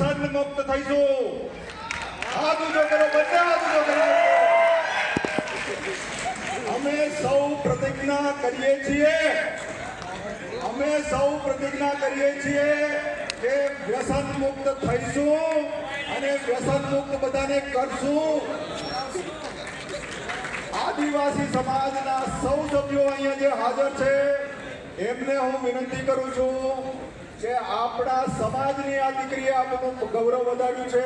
વ્યસન મુક્ત થઈશું હાથ ઊંચો કરો બંને હાથ ઊંચો કરો અમે સૌ પ્રતિજ્ઞા કરીએ છીએ અમે સૌ પ્રતિજ્ઞા કરીએ છીએ કે વ્યસન મુક્ત થઈશું અને વ્યસન મુક્ત બધાને કરશું આદિવાસી સમાજના સૌ સભ્યો અહીંયા જે હાજર છે એમને હું વિનંતી કરું છું કે આપણા સમાજની આ દીકરીએ આપણું ગૌરવ વધાર્યું છે,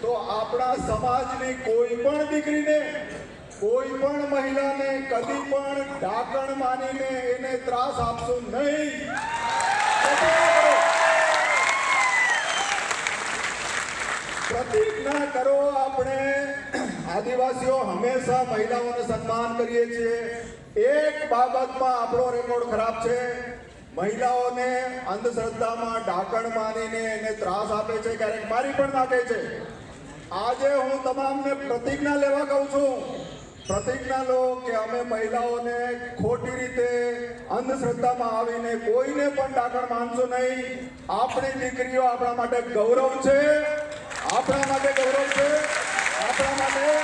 તો આપણા સમાજની કોઈ પણ દીકરીને, કોઈ પણ મહિલાને કદી પણ ઢાંકણ માનીને એને ત્રાસ આપશો નહીં. પ્રતિજ્ઞા કરો આપણે. આદિવાસીઓ હંમેશા મહિલાઓને સન્માન કરીએ છીએ. એક બાબતમાં આપણો રેકોર્ડ ખરાબ છે. મહિલાઓને અંધશ્રદ્ધામાં ઢાંકણ માનીને એને ત્રાસ આપે છે, ક્યારેક મારી પણ નાખે છે. આજે હું તમામને પ્રતિજ્ઞા લેવા કહું છું. પ્રતિજ્ઞા લો કે અમે મહિલાઓને ખોટી રીતે અંધશ્રદ્ધામાં આવીને કોઈને પણ ડાકણ માનશો નહીં. આપણી દીકરીઓ આપણા માટે ગૌરવ છે. આપણા માટે ગૌરવ છે. આપણા માટે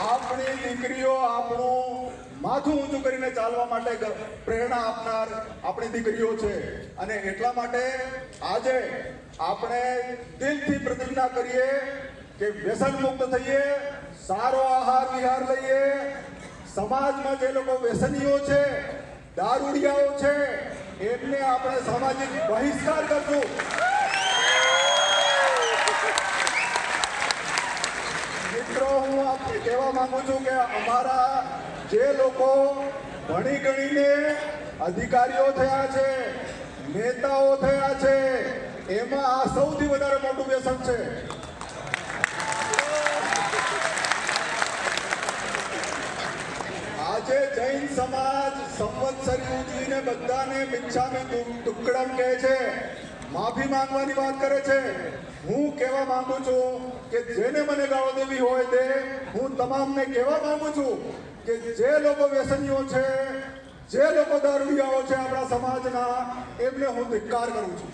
આપણી દીકરીઓ આપણું માથું ઊંચું કરીને ચાલવા માટે પ્રેરણા આપનાર આપણી દીકરીઓ છે. અને એટલા માટે આજે આપણે દિલથી પ્રતિજ્ઞા કરીએ કે વ્યસન મુક્ત થઈએ, સારો આહાર, વિહાર લઈએ. સમાજમાં જે લોકો વ્યસનીઓ છે, દારૂડિયાઓ છે, એમને આપણે સામાજિક બહિષ્કાર કરશું. મિત્રો, હું આપને કહેવા માંગુ છું કે અમારા જે લોકો ભણી ગણીને અધિકારીઓ થયા છે, નેતાઓ થયા છે, એમાં આ સૌથી વધારે મોટું વ્યસન છે. આજે જૈન સમાજ સંવત્સરી ઉજવીને બધાને મિચ્છામી દુક્કડમ કહે છે. માફી માંગવાની વાત કરે છે. હું કહેવા માંગુ છું કે જેને મને ગાળો દેવી હોય તે હું તમામને કહેવા માંગુ છું કે જે લોકો વ્યસનીઓ છે, જે લોકો દારૂડિયાઓ છે આપણા સમાજના, એમને હું ધિક્કાર કરું છું.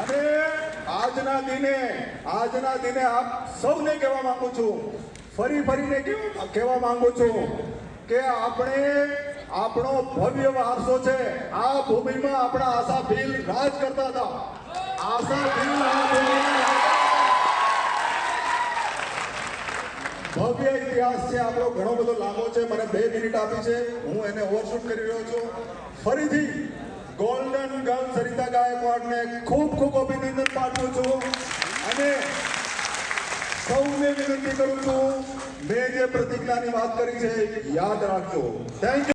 અને આજના દિને આજના દિને આપ સૌને કહેવા માંગુ છું, ફરી ફરીને કહેવા માંગુ છું કે આપણે આપણો ભવ્ય વારસો છે. આ ભૂમિમાં આપણા આશા ભીલ રાજ કરતા હતા. આશા ભીલ ભવ્ય ઇતિહાસ છે. આપણો ઘણો બધો લાંબો છે. મને બે મિનિટ આપી છે. હું એને ઓવરશૂટ કરી રહ્યો છું. ફરીથી ગોલ્ડન ગર્લ સરિતા ગાયકવાડને ખૂબ ખૂબ અભિનંદન પાઠવું છું. અને સૌને વિનંતી કરું છું મેં જે પ્રતિજ્ઞાની વાત કરી છે યાદ રાખજો. Thank you